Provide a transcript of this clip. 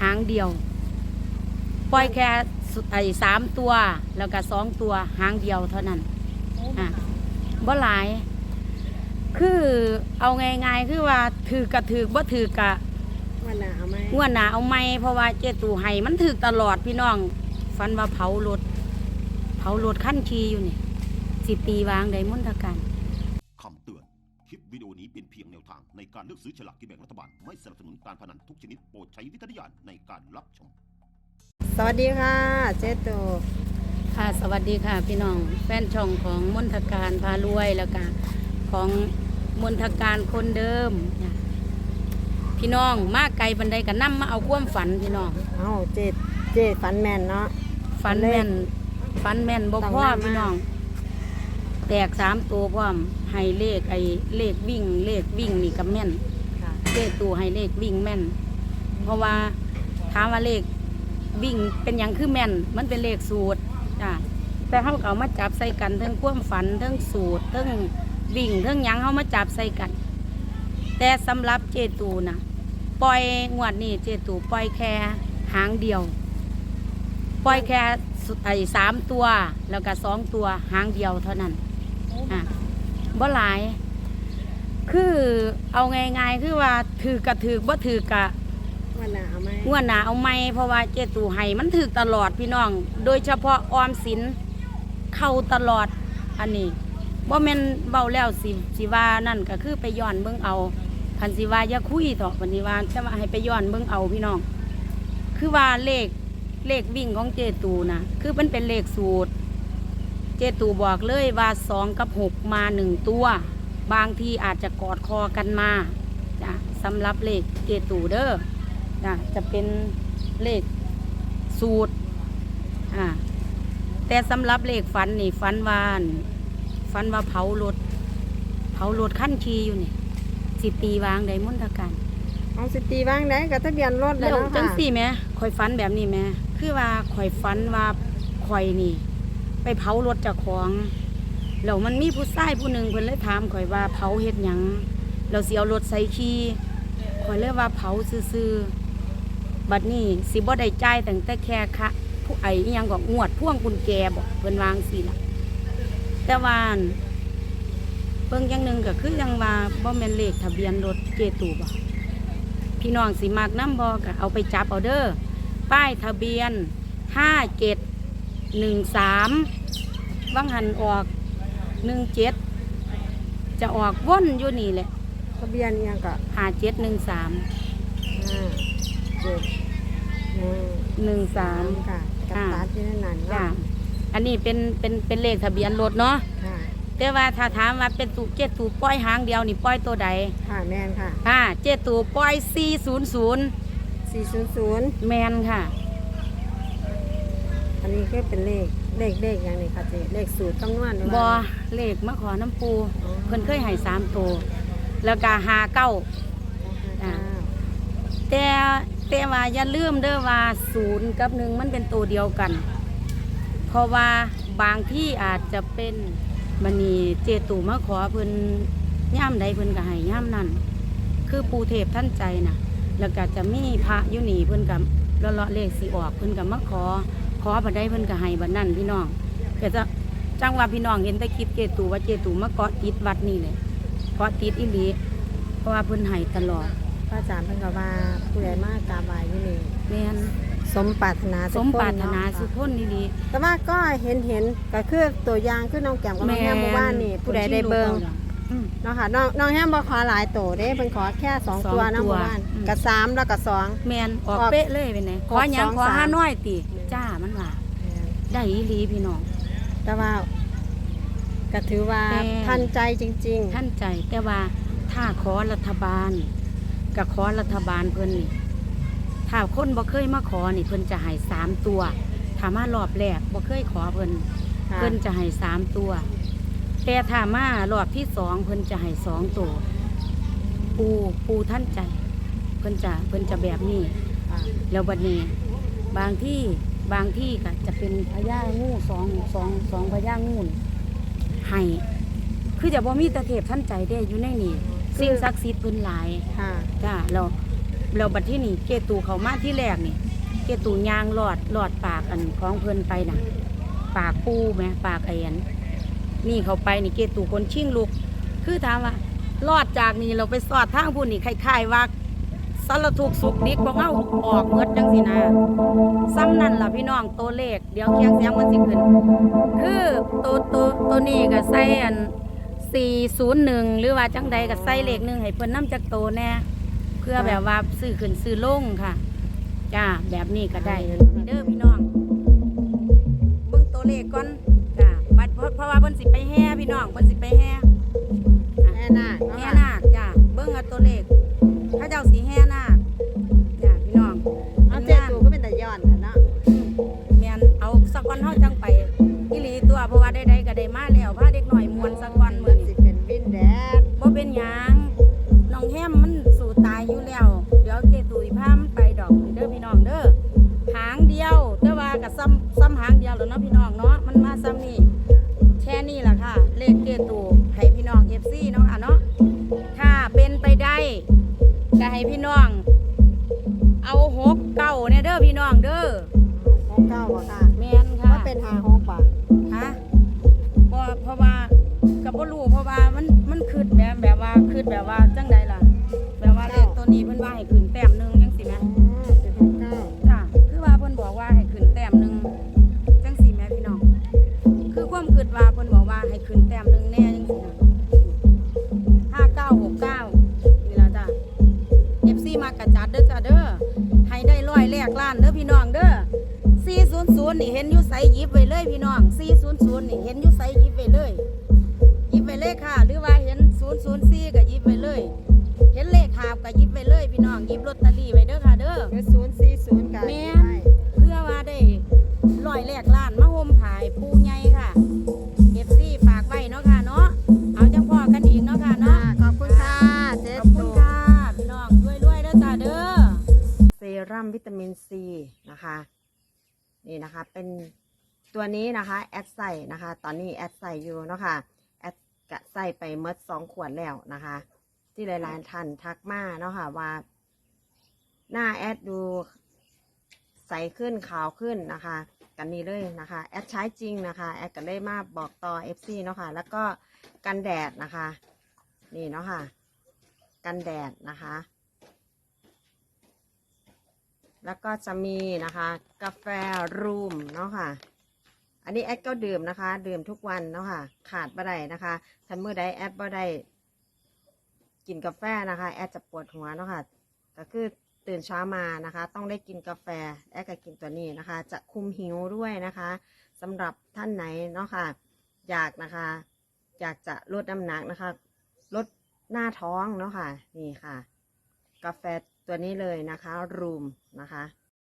หางเดียว ปล่อยแค่สุไอ้สามตัวแล้วก็สองตัวหางเดียวเท่านั้นอะบ่หลาย คือเอาง่ายๆคือว่าถือกระถือบ่ถือกะวันหนาเอาไหมงวดหนาเอาไม่เพราะว่าเจตูให้มันถือตลอดพี่น้องฟันว่าเผารถเผารถขั้นชีอยู่นี่สิตีวางได้มุนทการคำเตือน คลิปวิดีโอนี้เป็นเพียงแนวทางในการเลือกซื้อฉลากกินแบ่งรัฐบาล ไม่สนับสนุนการพนันทุกชนิดโปรดใช้วิจารณญาณในการรับชม สวัสดีค่ะ เจ๊ตูค่ะสวัสดีค่ะพี่น้องแฟนช่องของมนทการพารวยแล้วก็ของมนทการคนเดิมนะพี่น้องมาไกลบันไดกันนํมาเอาความฝันพี่น้องเอ้าเจ๊เจ๊ฟันแมนเนาะฝันแม่นฝันแม่นบ่ต้องพ่อนำมาพี่น้อง แตกสามตัวพร้อมให้เลขไอ้เลขวิ่ง เลขวิ่งนี่ก็แม่นค่ะ เลขตัวให้เลขวิ่งแม่น เพราะว่าถามว่าเลขวิ่งเป็นอย่างคือแม่น มันเป็นเลขสูตรจ้ะแต่เขาก็เอามาจับใส่กันเทั้งความฝันเทั้งสูตรเทั้งวิ่งเทั้งหยังเขามาจับใส่กัน แต่สำหรับเจตูนะปล่อยงวดนี้เจตูปล่อยแค่หางเดียว ปล่อยแค่สุไอ้สามตัวแล้วก็สองตัวหางเดียวเท่านั้น อะบ่หลาย คือเอาง่ายๆคือว่าถือกระถือบ่ถือกะวันหนาเอาไหมงวดหนาเอาไม่เพราะว่าเจตูให้มันถือตลอดพี่น้อง โดยเฉพาะออมสินเข้าตลอดอันนี้บ่แม่นเบาแล้วสิสิว่านั่นก็คือไปย้อนเบิ่งเอาพันสิว่าอย่าคุยเถอะพันสิว่าจะมาให้ไปย้อนเบิ่งเอาพี่น้อง คือว่าเลขเลขวิ่งของเจตูนะคือมันเป็นเลขสูตร เจตูบอกเลยว่าสองกับหกมาหนึ่งตัว บางทีอาจจะกอดคอกันมาจ้ะสำหรับเลขเจตูเด้อจ้ะจะเป็นเลขสูตรอ่าแต่สำหรับเลขฝันนี่ฝันวาอั่นฝันว่าเผารถเผารถขั้นชีอยู่นี่สิตีวางได้มุนทการเอาสิตีบ้างได้กับทะเบียนรถเลยแล้วเนาะจังค่ะสี่แหม่ข่อยฝันแบบนี้แหม่คือว่าข่อยฝันว่าข่อยนี่ ไปเผารถเจากของแล้วมันมีผู้ชายผู้หนึ่งเพิ่นเลยถามข่อยว่าเผาเฮ็ดหยังเราสิเอารถใส่ขี้ข่อยเลยว่าเผาซื่อๆบัดนี้สิบ่ได้จ่ายตั้งแต่แค่คะผู้ไอ้ยังก็งวดพ่วงกุญแจบอกเพิ่นวางสิล่ะแต่ว่าอั่นเบิ่งอย่างหนึ่งก็คือยังว่าบ่แม่นเลขทะเบียนรถเจตูบ่พี่น้องสิมากน้ำบอกเอาไปจับเอาเด้อป้ายทะเบียนห้าเจ็ด หนึ่งสามวังหันออกหนึ่งเจ็ดจะออกว่นอยู่นี่แหละทะเบียนยังก็ห้าเจ็ดหนึ่งสามห้าเจ็ดหนึ่งหนึ่งสามค่ะกับค่ะตาที่นั่นนั่นจ้าเนาะอันนี้เป็นเป็นเป็นเลขทะเบียนรถเนาะค่ะแต่ว่าถ้าถามว่าเป็นตูเจ็ดตูปล่อยหางเดียวนี่ปล่อยตัวใดค่ะแมนค่ะอ่าเจ็ดตูปล่อยสี่ศูนย์ศูนย์สี่ศูนย์ศูนย์แมนค่ะอั นนี้ก็เป็นเลขเลขเลขอย่างนี้ค่ะเจ๊เลขสูตรคำนวณหรือบอว่า เลขมะขอน้ำปูอ๋อ เพิ่นเคยให้สามตัวแล้วก็หาเก้า อ่า แต่แต่ว่าอย่าลืมเด้อว่าศูนย์กับหนึ่งมันเป็นตัวเดียวกัน เพราะว่าบางที่อาจจะเป็นมันนี่เจตูมาขอเพิ่นย่ามใดเพิ่นก็ให้ย่ามนั่นคือปูเทพท่านใจนะแล้วก็จะมีพระอยู่นี่เพิ่นกับเลาะๆเลขสีออกเพิ่นกับมาขอข อบัดใดเพิ่นก็ให้บัดนั้นพี่น้องก็จะจังว่าพี่น้องเห็นแต่คลิปเจตูว่าเจตูมาเกาะติดวัดนี่เลยเกาะติดอีหลีเพราะว่าเพิ่นให้ตลอดพระอาจารย์เพิ่นก็ว่าผู้ใดมากกราบไหว้อยู่นี่แม่นสมปรารถนาสทุกมคนปรารถนาเะสุค่ะพ้นนี่ดีแต่ว่าก็เห็นเห็นก็คือตัวอย่างคือน้องแก้มกับน้องแฮมเมื่อวานนี่ผู้ใดได้เบิ่งอืมเนาะค่ะน้องน้องแฮมบ่ขอหลายตัวเด้เพิ่นขอแค่สองสองตัวเนาะตัวเมื่อวานอืมกับสามแล้วก็สองแมนออกออกเป๊ะเลยเป็นไงขอหยังสองขอสามห้าน้อยติแม่น จ้ามันว่าได้อีหลีพี่น้อง แต่ว่าก็ถือว่าแต่ ทันใจจริง ท่านใจแต่ว่าถ้าขอรัฐบาลกับขอรัฐบาลเพิ่นนี่ถ้าคนบ่เคยมาขอนี่เพิ่นจะให้สามตัวถ้ามารอบแรกบ่เคยขอเพิ่นๆค่ะเพิ่นจะให้สามตัว แต่ถ้ามารอบที่สองเพิ่นจะให้สองตัว ปูปูท่านใจ เพิ่นจะเพิ่นจะแบบนี้ ค่ะแล้วบัดนี้ บางที่ บางที่ก็จะเป็นพญางูสองสองสองพญางูนี่ให้คือจะบ่มีแตะเทพท่านใจได้อยู่ในนี่สิ่งศักดิ์สิทธิ์เพิ่นหลายค่ะจ้าเราแล้วบัดที่นี่เกตูเขามาที่แรกนี่ เกตูยางหลอดหลอดปากอันของเพิ่นไปน่ะ ปากปูไหมปากไอ้อันนี่เขาไปนี่เกตูคนชิ่งลูก คือถามว่า รอดจากนี่เราไปสอดทางผู้นี่คล้ายๆว่า สารทุกสุขดิกของเฮาออกเมดจังสินะซ้ำนั่นล่ะพี่น้องตัวเลข เดี๋ยวเคียงเสียงมันสิขึ้น คือตัวตัวตัวนี้ก็ใส่อัน401 หรือว่าจังใดก็ใส่เลขหนึ่งให้เพิ่นนำจักโตแน่เพื่อแบบว่าซื้อขึ้นซื้อลงค่ะจ้าแบบนี้ก็ได้เด้อพี่น้องเบิ่งตัวเลขก่อนจ้าบัดเพราะว่าเพิ่นสิไปแห่พี่น้องเพิ่นสิไปแห่แม่นาคเนาะแห่ สู่ตายอยู่แล้ว เดี๋ยวเจตุยพามันไปดอกเด้อพี่น้องเด้อหางเดียวแต่ว่าก็ซ้ำซ้ำหางเดียวแล้วเนาะพี่น้องเนาะมันมาซ้ำนี่แค่นี้ล่ะค่ะ เลขเจตูให้พี่น้อง FC เนาะค่ะเนาะถ้าเป็นไปได้ก็ให้พี่น้อง เอาหกเก้าเนี่ยเด้อพี่น้องเด้อหกเก้าบ่ค่ะแม่นค่ะ ว่าเป็นหาหกบ่ะฮะเพราะเพราะว่ากับบ่รู้เพราะว่ามันมันคืดแบบแบบว่าคืดแบบว่า วนี้เพิ่นว่าให้ขึ้นแต้มหนึงจังสิแหมอ๋อเป็นหกเก้าจ้ะคือว่าเพิ่นบอกว่าให้ขึ้นแต้มหนึงจังสิแหมพี่น้อง คือความคืดว่าเพิ่นบอกว่าให้ขึ้นแต้มหนึงแน่จังสินะ5969นี่ล่ะจ้ะ FC มากระจัดเด้อจ้ะเด้อให้ได้ร้อยแรกล้านเด้อพี่น้องเด้อ400นี่เห็นอยู่ไสหยิบไว้เลยพี่น้อง400นี่เห็นอยู่ไสหยิบไว้เลย หยิบไว้เลยค่ะ หรือว่าเห็น 004 ก็หยิบไว้เลยเห็นเลขหาบก็หยิบไว้เลยพี่น้องหยิบลอตเตอรี่ไว้เด้อค่ะเด้อหรือศูนย์สี่ศูนย์กันแม่นเพื่อว่าได้ร้อยแรกล้านมาห่มผายปูใหญ่ค่ะ FC ฝากไว้เนาะค่ะเนาะเอาจังพอกันอีกเนาะค่ะค่ะเนาะขอบคุณค่ะเจ๊ขอบคุตูณค่ะพี่น้องรวยๆเด้อจ้าเด้อ เซรั่มวิตามินซีนะคะ นี่นะคะเป็นตัวนี้นะคะ แอดใส่นะคะ ตอนนี้แอดใส่อยู่เนาะค่ะแอดกะใส่ไปเมดสองขวดแล้วนะคะ ที่หลาย ๆ ท่านทักมาเนาะค่ะว่า หน้าแอดดูใสขึ้นขาวขึ้นนะคะ กันนี้เลยนะคะ แอดใช้จริงนะคะ แอดก็เลยมาบอกต่อ FC เนาะค่ะ แล้วก็กันแดดนะคะ นี่เนาะค่ะ กันแดดนะคะ แล้วก็จะมีนะคะ กาแฟรูมเนาะค่ะ อันนี้แอดก็ดื่มนะคะ ดื่มทุกวันเนาะค่ะ ขาดบ่ได้นะคะทันเมื่อใดแอดบ่ได้ กินกาแฟนะคะ แอดจะปวดหัวเนาะค่ะก็คือตื่นเช้ามานะคะ ต้องได้กินกาแฟแอดก็กินตัวนี้นะคะ จะคุมหิวด้วยนะคะสำหรับท่านไหนเนาะค่ะอยากนะคะ อยากจะลดน้ำหนักนะคะลดหน้าท้องเนาะค่ะนี่ค่ะ กาแฟตัวนี้เลยนะคะรูมนะคะ